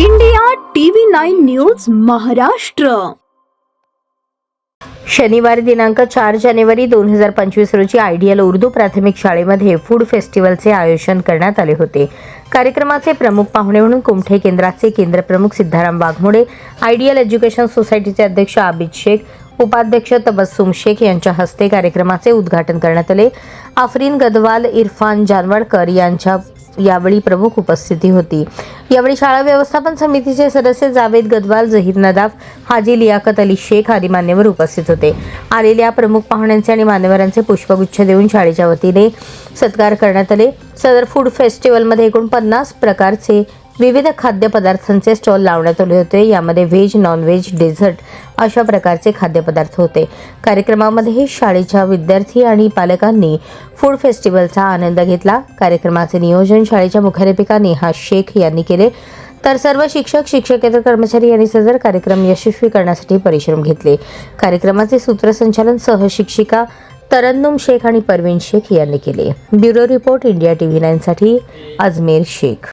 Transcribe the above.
India TV nine news Maharashtra. शनिवारी दिनांक चार जानेवारी दोन हजार पंचवीस रोजी आयडियल उर्दू प्राथमिक शाळेमध्ये फूड फेस्टिवलचे आयोजन करण्यात आले होते. कार्यक्रमाचे प्रमुख पाहुणे म्हणून कुमठे केंद्राचे केंद्रप्रमुख सिद्धाराम वाघमोडे आयडियल एज्युकेशन सोसायटीचे अध्यक्ष आबिद शेख उपाध्यक्ष तबस्सुम शेख यांच्या हस्ते कार्यक्रमाचे उद्घाटन करण्यात आले. आफरीन गदवाल इरफान जानवडकर यांच्या यावेळी प्रमुख उपस्थिती होती. यावेळी शाळा व्यवस्थापन समितीचे सदस्य जावेद गदवाल जहीर नदाफ हाजी लियाकत अली शेख आदी मान्यवर उपस्थित होते. आलेल्या प्रमुख पाहुण्यांचे आणि मान्यवरांचे पुष्पगुच्छ देऊन शाळेच्या वतीने सत्कार करण्यात आले. सदर फूड फेस्टिवलमध्ये एकूण पन्नास प्रकारचे विविध खाद्यपदार्थांचे स्टॉल लावण्यात आले होते. यामध्ये व्हेज नॉनव्हेज डेझर्ट अशा प्रकारचे खाद्यपदार्थ होते. कार्यक्रमामध्ये शाळेच्या विद्यार्थी आणि पालकांनी फूड फेस्टिवलचा आनंद घेतला. कार्यक्रमाचे नियोजन शाळेच्या मुख्याध्यापिका नेहा शेख यांनी केले. तर सर्व शिक्षक शिक्षकेतर कर्मचारी यांनी सदर कार्यक्रम यशस्वी करण्यासाठी परिश्रम घेतले. कार्यक्रमाचे सूत्रसंचालन सहशिक्षिका तरन्नुम शेख आणि परवीन शेख यांनी केले. ब्युरो रिपोर्ट इंडिया टीव्ही नाईनसाठी अजमेर शेख.